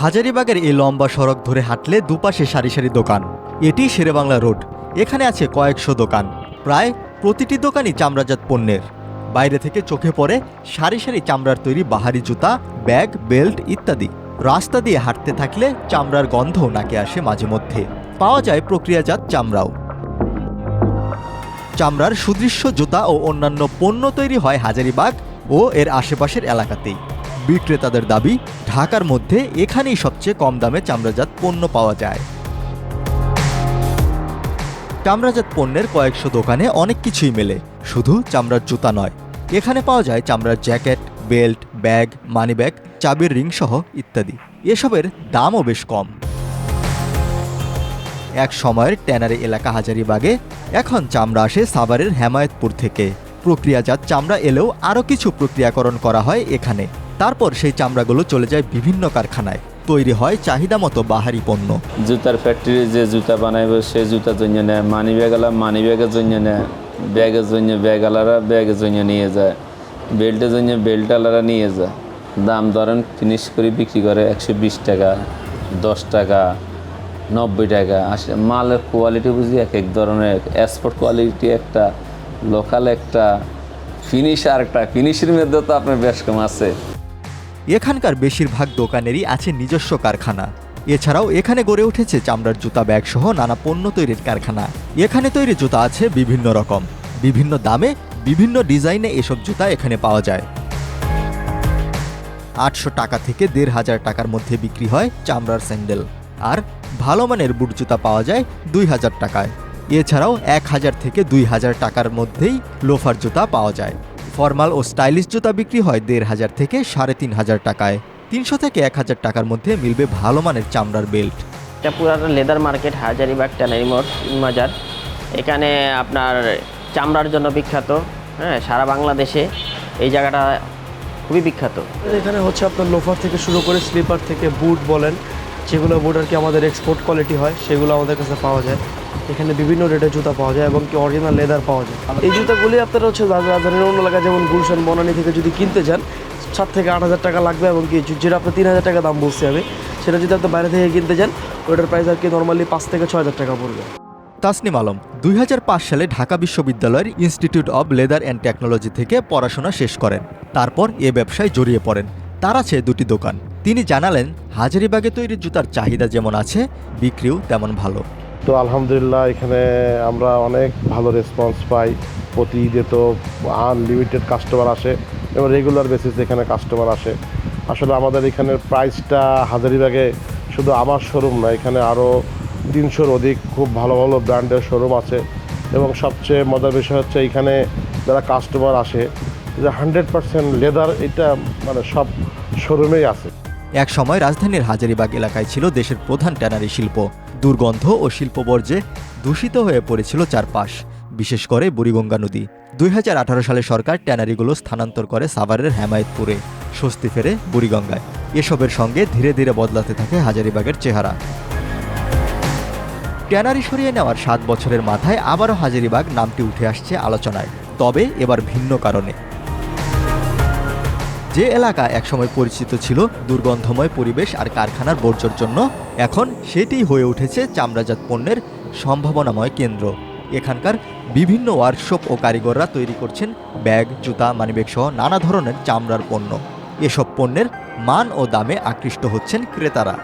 হাজারিবাগের এই লম্বা সড়ক ধরে হাঁটলে দুপাশে সারি সারি দোকান। এটি শেরেবাংলা রোড। এখানে আছে কয়েকশো দোকান। প্রায় প্রতিটি দোকানই চামড়াজাত পণ্যের। বাইরে থেকে চোখে পড়ে সারি সারি চামড়ার তৈরি বাহারি জুতা, ব্যাগ, বেল্ট ইত্যাদি। রাস্তা দিয়ে হাঁটতে থাকলে চামড়ার গন্ধ নাকে আসে মাঝে মধ্যে। পাওয়া যায় প্রক্রিয়াজাত চামড়াও। চামড়ার সুদৃশ্য জুতা ও অন্যান্য পণ্য তৈরি হয় হাজারিবাগ ও এর আশেপাশের এলাকাতেই। বিক্রেতাদের দাবি, ঢাকার মধ্যে এখানেই সবচেয়ে কম দামে চামড়াজাত পণ্য পাওয়া যায়। চামড়াজাত পণ্যের কয়েকশো দোকানে অনেক কিছুই মেলে, শুধু চামড়ার জুতা নয়। এখানে পাওয়া যায় চামড়ার জ্যাকেট, বেল্ট, ব্যাগ, মানিব্যাগ, চাবির রিং সহ ইত্যাদি। এসবের দামও বেশ কম। এক সময়ের ট্যানারি এলাকা হাজারিবাগে এখন চামড়া আসে সাভারের হেমায়েতপুর থেকে। প্রক্রিয়াজাত চামড়া এলেও আরও কিছু প্রক্রিয়াকরণ করা হয় এখানে। তারপর সেই চামড়াগুলো চলে যায় বিভিন্ন কারখানায়। তৈরি হয় চাহিদা মতো বাহারি পণ্য। জুতার ফ্যাক্টরি যে জুতা বানাইব সে জুতার জন্য নেয় মানি ব্যাগালা মানি ব্যাগের জন্য নেয়। ব্যাগের জন্য ব্যাগালারা ব্যাগের জন্য নিয়ে যায়। বেল্টের জন্য বেল্টালারা নিয়ে যায়। দাম ধরেন ফিনিশ করে বিক্রি করে একশো বিশ টাকা, দশ টাকা, নব্বই টাকা। আসে মালের কোয়ালিটি বুঝি এক এক ধরনের এক্সপোর্ট কোয়ালিটি একটা লোকাল একটা ফিনিশ আর একটা ফিনিশের মধ্যে তো আপনার বেশ কম আছে। এখানকার বেশিরভাগ দোকানেরই আছে নিজস্ব কারখানা। এছাড়াও এখানে গড়ে উঠেছে চামড়ার জুতা ব্যাগ সহ নানা পণ্য তৈরির কারখানা। এখানে তৈরি জুতা আছে বিভিন্ন রকম। বিভিন্ন দামে বিভিন্ন ডিজাইনে এসব জুতা এখানে পাওয়া যায়। আটশো টাকা থেকে দেড় হাজার টাকার মধ্যে বিক্রি হয় চামড়ার স্যান্ডেল। আর ভালো মানের বুট জুতা পাওয়া যায় দুই হাজার টাকায়। এছাড়াও এক হাজার থেকে দুই হাজার টাকার মধ্যেই লোফার জুতা পাওয়া যায়। ফর্মাল ও স্টাইলিশ জুতা বিক্রি হয় দেড় হাজার থেকে সাড়ে তিন হাজার টাকায়। তিনশো থেকে এক হাজার টাকার মধ্যে মিলবে ভালো মানের চামড়ার বেল্ট। এটা পুরানো লেদার মার্কেট হাজারিবাগ ট্যানারি মোড় মাজার এখানে আপনার চামড়ার জন্য বিখ্যাত হ্যাঁ সারা বাংলাদেশে এই জায়গাটা খুবই বিখ্যাত। এখানে হচ্ছে আপনার লোফার থেকে শুরু করে স্লিপার থেকে বুট বলেন যেগুলো বুট আর কি আমাদের এক্সপোর্ট কোয়ালিটি হয় সেগুলো আমাদের কাছে পাওয়া যায়। এখানে বিভিন্ন রেটের জুতা পাওয়া যায় এবং কি অরিজিনাল লেদার পাওয়া যায়। এই জুতাগুলি আপনারা হচ্ছে বাজারের অন্য এলাকা যেমন গুলশান, বনানি থেকে যদি কিনতে যান, সাত থেকে আট হাজার টাকা লাগবে এবং কি যেটা আপনার তিন হাজার টাকা দাম বলছি আমি, সেটা যদি আপনি বাইরে থেকে কিনতে যান, ওটার প্রাইস আর কি নর্মালি পাঁচ থেকে ছয় হাজার টাকা পড়বে। তাসনিম আলম, দুই হাজার পাঁচ সালে ঢাকা বিশ্ববিদ্যালয়ের institute of leather and technology থেকে পড়াশোনা শেষ করেন। তারপর এ ব্যবসায় জড়িয়ে পড়েন। তার আছে দুটি দোকান। তিনি জানালেন, হাজারিবাগে তৈরি জুতার চাহিদা যেমন আছে, বিক্রিও তেমন ভালো। তো আলহামদুলিল্লাহ, এখানে আমরা অনেক ভালো রেসপন্স পাই। প্রতি ঈদে তো আনলিমিটেড কাস্টমার আসে এবং রেগুলার বেসিসে এখানে কাস্টমার আসে। আসলে আমাদের এখানের প্রাইসটা হাজারিবাগে শুধু আমার শোরুম না, এখানে আরও তিনশোর অধিক খুব ভালো ভালো ব্র্যান্ডের শোরুম আছে। এবং সবচেয়ে মজার বিষয় হচ্ছে এখানে যারা কাস্টমার আসে, যে হান্ড্রেড পার্সেন্ট লেদার এটা মানে সব শোরুমেই আছে। এক সময় রাজধানীর হাজারিবাগ এলাকায় ছিল দেশের প্রধান ট্যানারি শিল্প। দুর্গন্ধ ও শিল্পবর্জ্যে দূষিত হয়ে পড়েছিল চারপাশ, বিশেষ করে বুড়িগঙ্গা নদী। দুই হাজার আঠারো সালে সরকার ট্যানারিগুলো স্থানান্তর করে সাভারের হেমায়েতপুরে, স্বস্তি ফেরে বুড়িগঙ্গায়। এসবের সঙ্গে ধীরে ধীরে বদলাতে থাকে হাজারিবাগের চেহারা। ট্যানারি সরিয়ে নেওয়ার সাত বছরের মাথায় আবারও হাজারিবাগ নামটি উঠে আসছে আলোচনায়। তবে এবার ভিন্ন কারণে। যে এলাকা একসময় পরিচিত ছিল, দুর্গন্ধময় পরিবেশ আর কারখানার বর্জ্যর জন্য, এখন সেটি হয়ে উঠেছে চামড়াজাত পণ্যের সম্ভাবনাময় কেন্দ্র। এখানকার বিভিন্ন ওয়ার্কশপ ও কারিগররা তৈরি করছেন ব্যাগ, জুতা মানিব্যাগ সহ নানা ধরনের চামড়ার পণ্য। এসব পণ্যের মান ও দামে আকৃষ্ট হচ্ছেন ক্রেতারা।